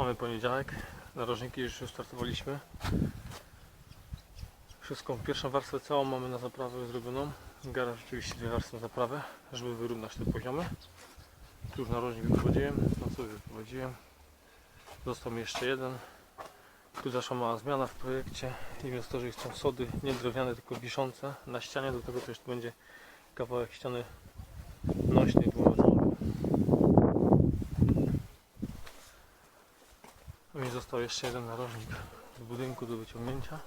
Mamy poniedziałek, narożniki już startowaliśmy. Wszystką, pierwszą warstwę całą mamy na zaprawę zrobioną. Garaż oczywiście dwie warstwy na zaprawę, żeby wyrównać te poziomy. Tu już narożnik wyprowadziłem, na sobie wyprowadziłem. Został mi jeszcze jeden. Tu zaszła mała zmiana w projekcie. Inwestorzy chcą sody nie drewniane, tylko wiszące na ścianie. Do tego też będzie kawałek ściany nośnej dwumetrowej. Został jeszcze jeden narożnik z budynku do wyciągnięcia.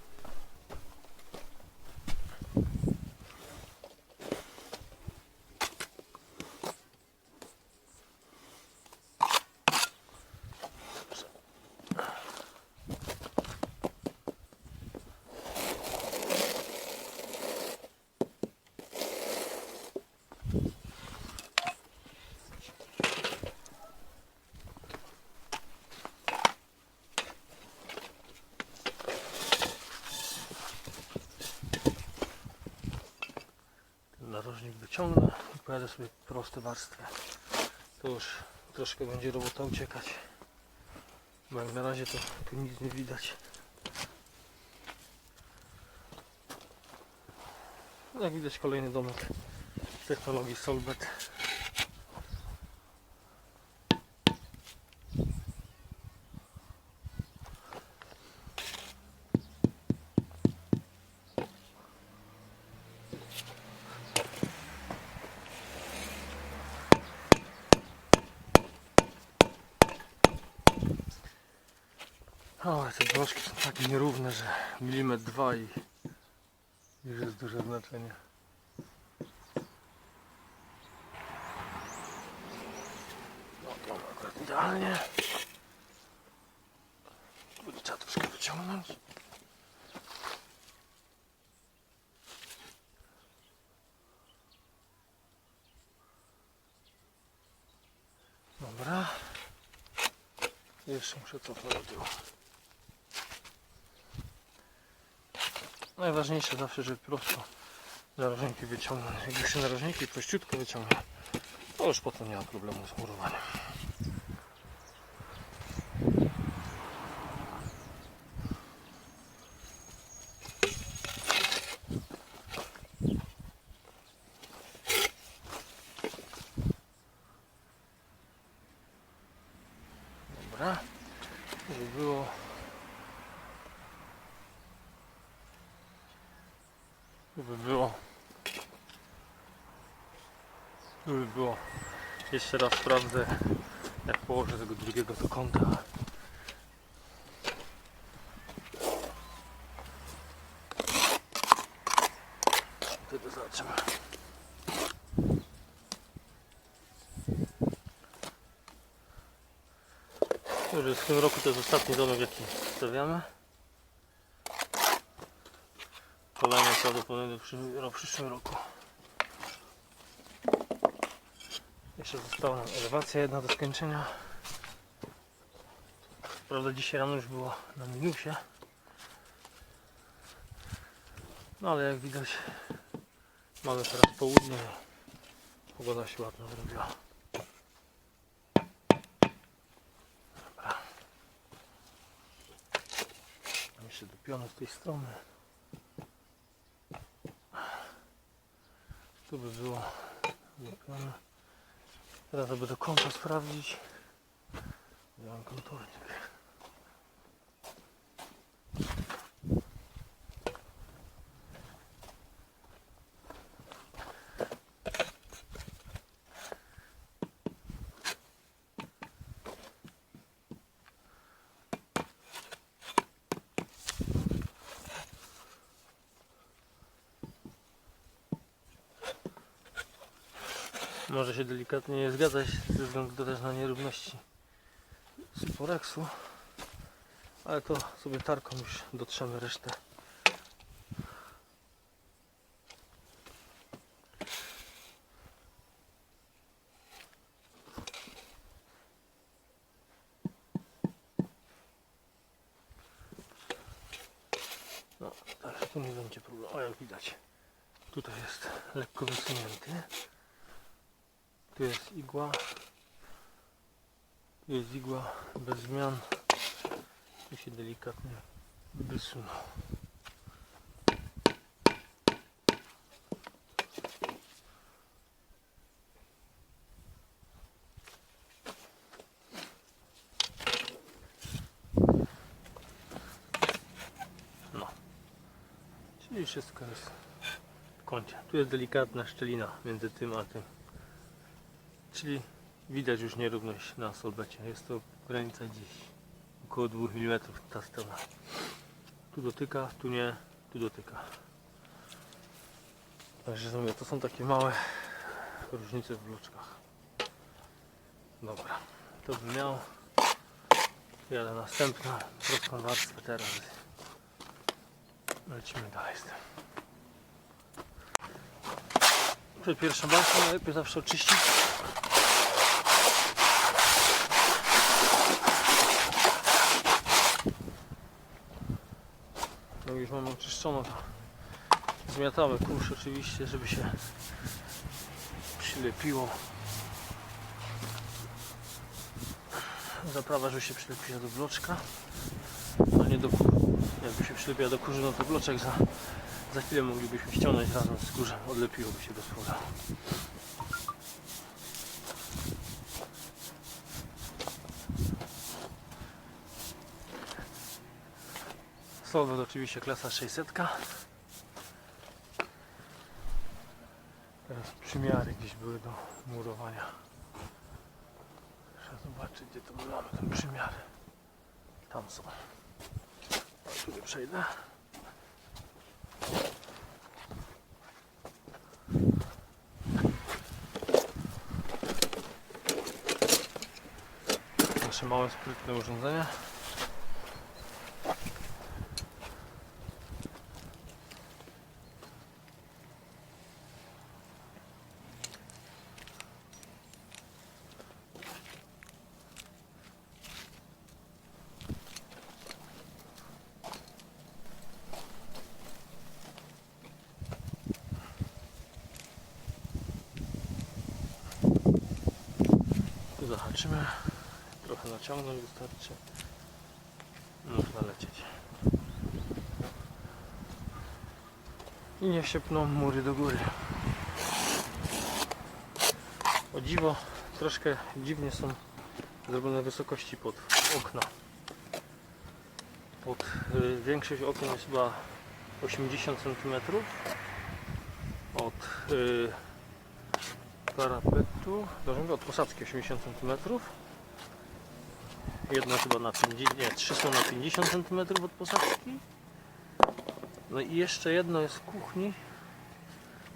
Narożnik wyciągnę i pojadę sobie proste warstwy. To już troszkę będzie robota uciekać. Bo jak na razie to tu nic nie widać. Jak widać kolejny domek technologii Solbet. O, te drążki są takie nierówne, że milimetr dwa i już jest duże znaczenie. No to akurat idealnie. Tu trzeba troszkę wyciągnąć. Dobra. Jeszcze muszę cofnąć do tyłu. Najważniejsze zawsze, żeby prosto narożniki wyciągnąć. Jak się narożniki prościutko wyciągnie, to już potem nie ma problemu z murowaniem. Dobra, żeby było Żeby było. Żeby było. Jeszcze raz sprawdzę, jak położę tego drugiego do kąta. Wtedy zobaczymy. Już w tym roku to jest ostatni domek, jaki stawiamy. Kolejny prawdopodobnie w przyszłym, roku. Jeszcze została nam elewacja jedna do skończenia. Prawda dzisiaj rano już było na minusie. No ale jak widać mamy teraz południe. Pogoda się ładna zrobiła. Dobra. Jeszcze dopione z tej strony. Tu by było. Teraz żeby do kąta sprawdzić. Ja mam Może się delikatnie nie zgadzać ze względu też na nierówności sporeksu, ale to sobie tarką już dotrzemy resztę. No, także tu nie będzie problemu. Jak widać, tutaj jest lekko wysunięty. Tu jest igła. Tu jest igła bez zmian. Tu się delikatnie wysunął. No. Czyli wszystko jest w kącie. Tu jest delikatna szczelina między tym a tym. Czyli widać już nierówność na solbecie. Jest to granica gdzieś około 2 mm ta strona. Tu dotyka, tu nie, tu dotyka. Także mówię, to są takie małe różnice w bloczkach. Dobra, to bym miał. Jadę następna, prostą warstwę teraz. Lecimy dalej z tym. Przed pierwszą warstwą najlepiej zawsze oczyścić. No już mamy oczyszczono to. Zmiatamy kurz oczywiście, żeby się przylepiło. Zaprawa, żeby się przylepiła do bloczka, a nie do. Jakby się przylepiła do kurzu, no to bloczek za, za chwilę moglibyśmy ściągnąć razem z kurzem. Odlepiłoby się bez problemu. Solwet oczywiście klasa 600. Teraz przymiary gdzieś były do murowania. Trzeba zobaczyć gdzie to my mamy ten przymiary. Tam są. A tu nie przejdę. Małe sprytne urządzenie. Tu zahaczymy. Trochę naciągnąć wystarczy. Można lecieć. I niech się pną mury do góry. O dziwo, troszkę dziwnie są zrobione wysokości pod okna. Pod y, większość okien jest chyba 80 cm. Od y, parapetu, od posadzki 80 cm. Jedno chyba na 50, nie, trzy są na 50 cm od posadzki. No i jeszcze jedno jest w kuchni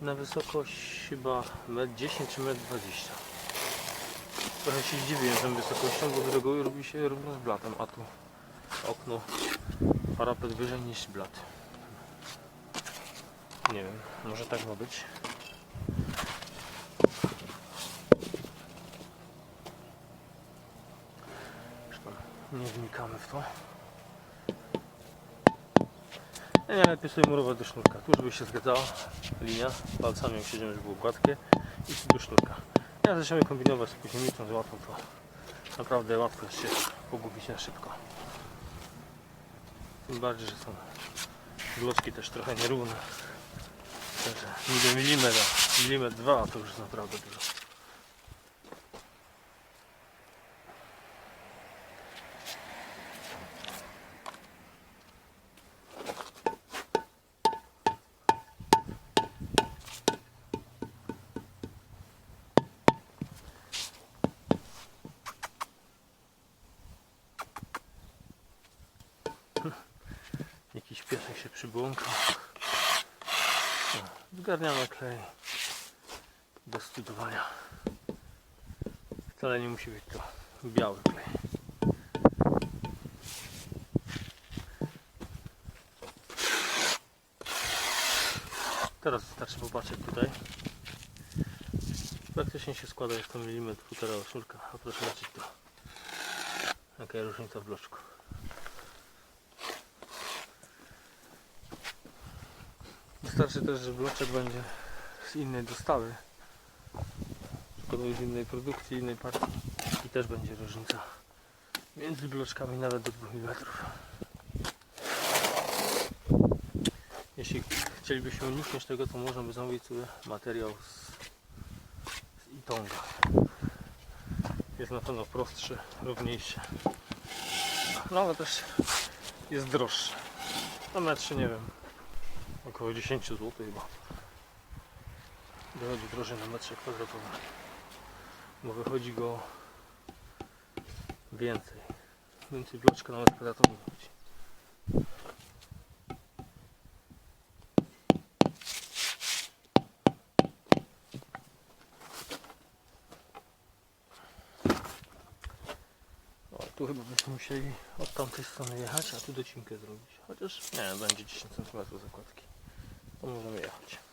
na wysokość chyba 1,10 m czy 1,20 m. Trochę się zdziwiłem tą wysokością, bo z reguły robi się równo z blatem, a tu okno parapet wyżej niż blat. Nie wiem, może tak ma być. Nie wnikamy w to. Nie, lepiej sobie murować do sznurka. Tu żeby się zgadzała linia, palcami jak siedziałem, żeby było gładkie i do sznurka. Ja zaczynamy kombinować z mitą, z łatwą to naprawdę łatwo jest się pogubić na szybko. Tym bardziej, że są bloczki też trochę nierówne. Także niby milimetr, a milimetr dwa, to już jest naprawdę dużo. Jakiś piesek się przybłąkał. Zgarniamy klej do studowania. Wcale nie musi być to biały klej. Teraz wystarczy popatrzeć tutaj. Praktycznie się składa jak to milimetr półtora sznurka, a proszę zobaczyć to. Jaka jest różnica w bloczku. Wystarczy też, że bloczek będzie z innej dostawy. Szkoda z innej produkcji, innej partii. I też będzie różnica między bloczkami nawet do 2 mm. Jeśli chcielibyśmy uniknąć tego, to można by zamówić sobie materiał z, z Itonga. Jest na pewno prostszy, równiejszy. No ale też jest droższy. Na metrze nie wiem, około 10 zł chyba. Wychodzi drożej na metrze kwadratowym. Bo wychodzi go więcej. Więcej bloczka na metr kwadratowy wychodzi. Tu chyba byśmy musieli od tamtej strony jechać, a tu docinkę zrobić. Chociaż nie, będzie 10 cm zakładki. To możemy jechać.